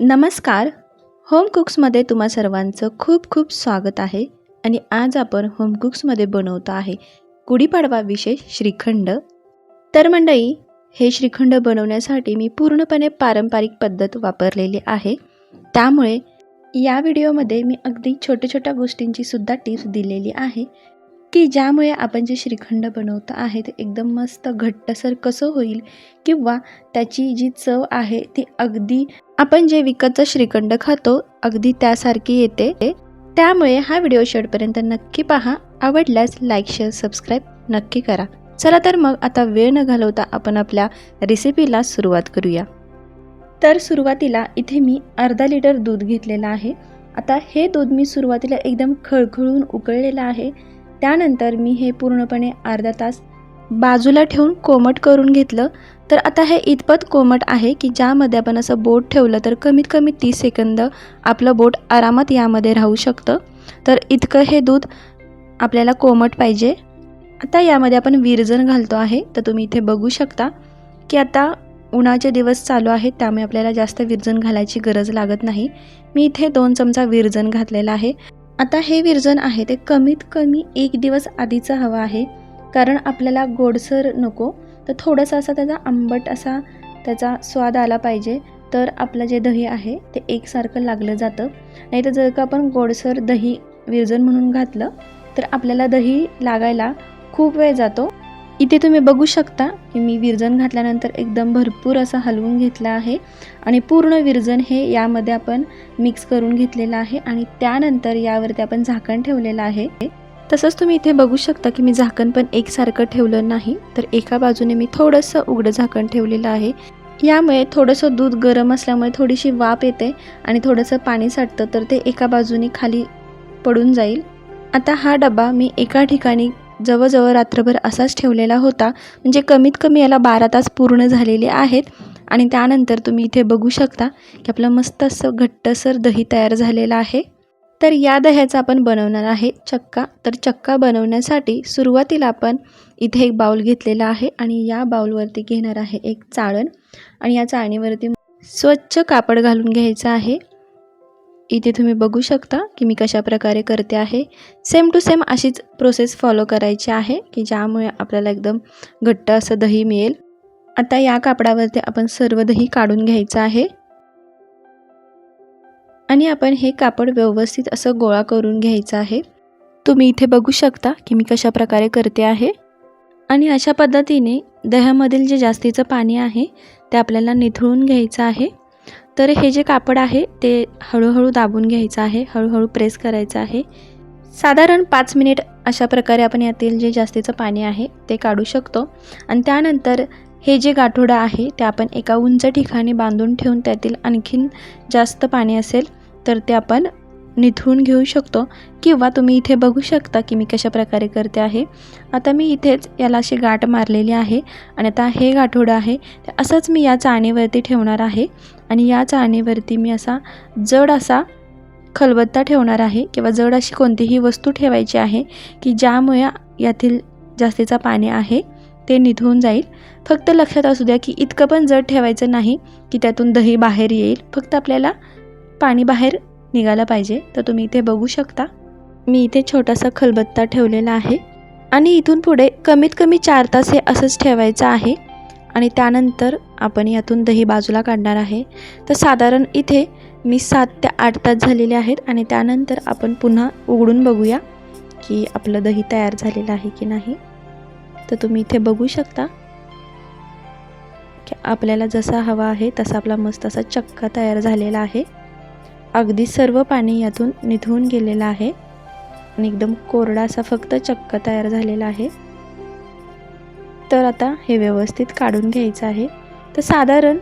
नमस्कार. होम कुक्समध्ये तुम्हा सर्वांचं खूप खूप स्वागत आहे आणि आज आपण होम कुक्समध्ये बनवतो आहे गुढीपाडवा विशेष श्रीखंड. तर मंडळी हे श्रीखंड बनवण्यासाठी मी पूर्णपणे पारंपरिक पद्धत वापरलेली आहे. त्यामुळे या व्हिडिओमध्ये मी अगदी छोट्या छोट्या गोष्टींची सुद्धा टिप्स दिलेली आहे. की ज्यामुळे आपण जे श्रीखंड बनवतो आहे ते एकदम मस्त घट्टसर कसं होईल किंवा त्याची जी चव आहे ती अगदी आपण जे विकतचं श्रीखंड खातो अगदी त्यासारखी येते. त्यामुळे हा व्हिडिओ शेवटपर्यंत नक्की पहा. आवडल्यास लाईक शेअर सबस्क्राईब नक्की करा. चला तर मग आता वेळ न घालवता आपण आपल्या रेसिपीला सुरुवात करूया. तर सुरुवातीला इथे मी अर्धा लिटर दूध घेतलेलं आहे. आता हे दूध मी सुरुवातीला एकदम खळखळून उकळलेलं आहे. त्यानंतर मी हे पूर्णपणे अर्धा तास बाजूला ठेवून कोमट करून घेतलं. तर आता हे इतपत कोमट आहे की ज्यामध्ये आपण असं बोट ठेवलं तर कमीत कमी तीस सेकंद आपलं बोट आरामात यामध्ये राहू शकतं. तर इतकं हे दूध आपल्याला कोमट पाहिजे. आता यामध्ये आपण विरजन घालतो आहे. तर तुम्ही इथे बघू शकता की आता उन्हाचे दिवस चालू आहेत त्यामुळे आपल्याला जास्त विरजन घालायची गरज लागत नाही. मी इथे दोन चमचा विरजन घातलेला आहे. आता हे विरजन आहे ते कमीत कमी एक दिवस आधीचं हवं आहे. कारण आपल्याला गोडसर नको तर थोडंसं असा त्याचा आंबट असा त्याचा स्वाद आला पाहिजे. तर आपलं जे दही आहे ते एकसारखं लागलं जातं. नाही तर जर का आपण गोडसर दही विरजन म्हणून घातलं तर आपल्याला दही लागायला खूप वेळ जातो. इथे तुम्ही बघू शकता की मी विरजन घातल्यानंतर एकदम भरपूर असं हलवून घेतलं आहे. आणि पूर्ण विरजन हे यामध्ये आपण मिक्स करून घेतलेलं आहे आणि त्यानंतर यावरती आपण झाकण ठेवलेलं आहे. तसंच तुम्ही इथे बघू शकता की मी झाकण पण एकसारखं ठेवलं नाही तर एका बाजूने मी थोडंसं उघडं झाकण ठेवलेलं आहे. यामुळे थोडंसं दूध गरम असल्यामुळे थोडीशी वाफ येते आणि थोडंसं पाणी साठतं तर ते एका बाजूने खाली पडून जाईल. आता हा डबा मी एका ठिकाणी जवळजवळ रात्रभर असाच ठेवलेला होता. म्हणजे कमीत कमी याला बारा तास पूर्ण झालेले आहेत. आणि त्यानंतर तुम्ही इथे बघू शकता की आपलं मस्त असं घट्टसर दही तयार झालेलं आहे. तर या दह्याचा आपण बनवणार आहे चक्का. तर चक्का बनवण्यासाठी सुरुवातीला आपण इथे एक बाऊल घेतलेला आहे आणि या बाऊलवरती घेणार आहे एक चाळण. आणि या चाळणीवरती स्वच्छ कापड घालून घ्यायचं आहे. इथे तुम्ही बघू शकता की मी कशा प्रकारे करते आहे. सेम टू सेम अशीच प्रोसेस फॉलो करायची आहे की ज्यामुळे आपल्याला एकदम घट्ट असं दही मिळेल. आता या कापडावरती आपण सर्व दही काढून घ्यायचं आहे. आणि आपण हे कापड व्यवस्थित असं गोळा करून घ्यायचं आहे. तुम्ही इथे बघू शकता की मी कशा प्रकारे करते आहे. आणि अशा पद्धतीने दह्यामधील जे जास्तीचं पाणी आहे ते आपल्याला निथळून घ्यायचं आहे. तर हे जे कापड आहे ते हळूहळू दाबून घ्यायचं आहे हळूहळू प्रेस करायचं आहे. साधारण पाच मिनिट अशा प्रकारे आपण यातील जे जास्तीचं पाणी आहे ते काढू शकतो. आणि त्यानंतर हे जे गाठोडं आहे ते आपण एका उंच ठिकाणी बांधून ठेवून त्यातील आणखीन जास्त पाणी असेल तर ते आपण निथळून घेऊ शकतो किंवा तुम्ही इथे बघू शकता की मी कशा प्रकारे करते आहे. आता मी इथेच याला अशी गाठ मारलेली आहे आणि आता हे गाठोडं आहे. असंच मी या चाळणीवरती ठेवणार आहे आणि या चाळणीवरती मी असा जड असा खलबत्ता ठेवणार आहे किंवा जड अशी कोणतीही वस्तू ठेवायची आहे की ज्यामुळे यातील जास्तीचा पाणी आहे ते निधून जाईल. फक्त लक्षात असू द्या की इतकं पण जड ठेवायचं नाही की त्यातून दही बाहेर येईल. फक्त आपल्याला पाणी बाहेर निघाला पाहिजे तर तुम्ही इथे बघू शकता. मी इथे छोटासा खलबत्ता ठेवलेला आहे आणि इथून पुढे कमीत कमी चार तास हे असंच ठेवायचं आहे. आणि त्यानंतर आपण यातून दही बाजूला काढणार आहे. तर साधारण इथे मी सात ते आठ तास झालेले आहेत आणि त्यानंतर आपण पुन्हा उघडून बघूया की आपलं दही तयार झालेलं आहे की नाही. तर तुम्ही इथे बघू शकता की आपल्याला जसा हवा आहे तसा आपला मस्त असा चक्का तयार झालेला आहे. अगदी सर्व पाणी यातून निथळून गेलेलं आहे आणि एकदम कोरडा असा फक्त चक्का तयार झालेला आहे. तर आता हे व्यवस्थित काढून घ्यायचं आहे. तर साधारण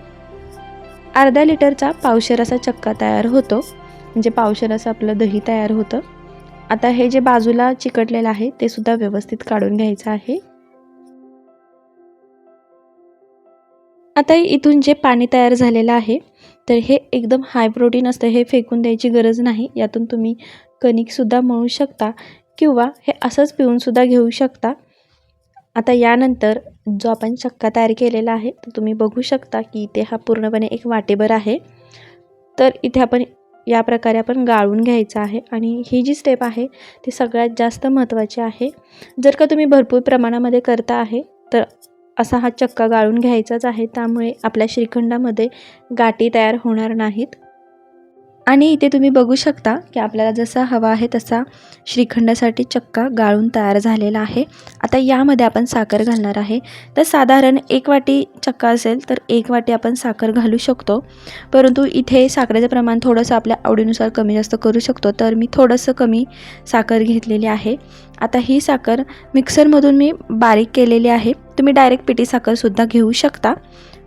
अर्धा लिटरचा पावशेर असा चक्का तयार होतो. म्हणजे पावशेर असं आपलं दही तयार होतं. आता हे जे बाजूला चिकटलेलं आहे ते सुद्धा व्यवस्थित काढून घ्यायचं आहे. आता इथून जे पाणी तयार झालेलं आहे तर हे एकदम हाय प्रोटीन असतं हे फेकून द्यायची गरज नाही. यातून तुम्ही कणिकसुद्धा मळू शकता किंवा हे असंच पिऊनसुद्धा घेऊ शकता. आता यानंतर जो आपण चक्का तयार केलेला आहे तो तुम्ही बघू शकता की इथे हा पूर्णपणे एक वाटेभर आहे. तर इथे आपण या प्रकारे आपण गाळून घ्यायचं आहे आणि ही जी स्टेप आहे ती सगळ्यात जास्त महत्त्वाची आहे. जर का तुम्ही भरपूर प्रमाणामध्ये करता आहे तर असा हा चक्का गाळून घ्यायचाच आहे त्यामुळे आपल्या श्रीखंडामध्ये गाठी तयार होणार नाहीत. आणि इथे तुम्ही बघू शकता की आपल्याला जसा हवा आहे तसा श्रीखंडासाठी चक्का गाळून तयार झालेला आहे. आता यामध्ये आपण साखर घालणार आहे. तर साधारण एक वाटी चक्का असेल तर एक वाटी आपण साखर घालू शकतो. परंतु इथे साखरेचं प्रमाण थोडंसं आपल्या आवडीनुसार कमी जास्त करू शकतो. तर मी थोडंसं कमी साखर घेतलेली आहे. आता ही साखर मिक्सरमधून मी बारीक केलेली आहे. तुम्ही डायरेक्ट पिटी साखरसुद्धा घेऊ शकता.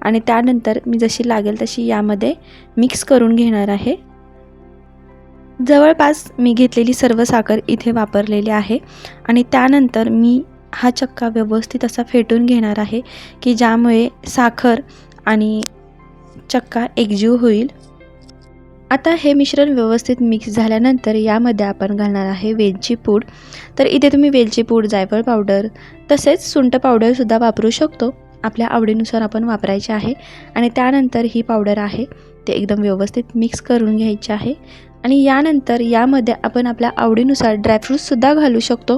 आणि त्यानंतर मी जशी लागेल तशी यामध्ये मिक्स करून घेणार आहे. जवळपास मी घेतलेली सर्व साखर इथे वापरलेली आहे आणि त्यानंतर मी हा चक्का व्यवस्थित असा फेटून घेणार आहे की ज्यामुळे साखर आणि चक्का एकजीव होईल. आता हे मिश्रण व्यवस्थित मिक्स झाल्यानंतर यामध्ये आपण घालणार आहे वेलची पूड. तर इथे तुम्ही वेलची पूड जायफळ पावडर तसेच सुंट पावडरसुद्धा वापरू शकतो. आपल्या आवडीनुसार आपण वापरायचे आहे आणि त्यानंतर ही पावडर आहे ते एकदम व्यवस्थित मिक्स करून घ्यायची आहे. आणि यानंतर यामध्ये आपण आपल्या आवडीनुसार ड्रायफ्रूट्ससुद्धा घालू शकतो.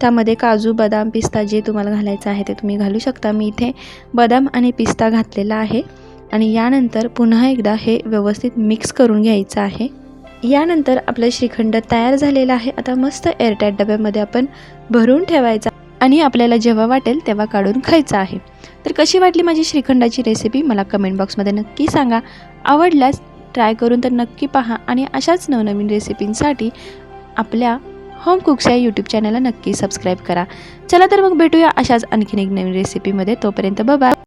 त्यामध्ये काजू बदाम पिस्ता जे तुम्हाला घालायचं आहे ते तुम्ही घालू शकता. मी इथे बदाम आणि पिस्ता घातलेला आहे. आणि यानंतर पुन्हा एकदा हे व्यवस्थित मिक्स करून घ्यायचं आहे. यानंतर आपलं श्रीखंड तयार झालेलं आहे. आता मस्त एअरटाईट डब्यामध्ये आपण भरून ठेवायचा आणि आपल्याला जेव्हा वाटेल तेव्हा काढून खायचं आहे. तर कशी वाटली माझी श्रीखंडाची रेसिपी मला कमेंट बॉक्समध्ये नक्की सांगा. आवडल्यास ट्राय करून तर नक्की पहा आणि अशाच नवनवीन रेसिपींसाठी आपल्या होम कुक्स या यूट्यूब चॅनलला नक्की सबस्क्राईब करा. चला तर मग भेटूया अशाच आणखीन एक नवीन रेसिपीमध्ये तोपर्यंत बाय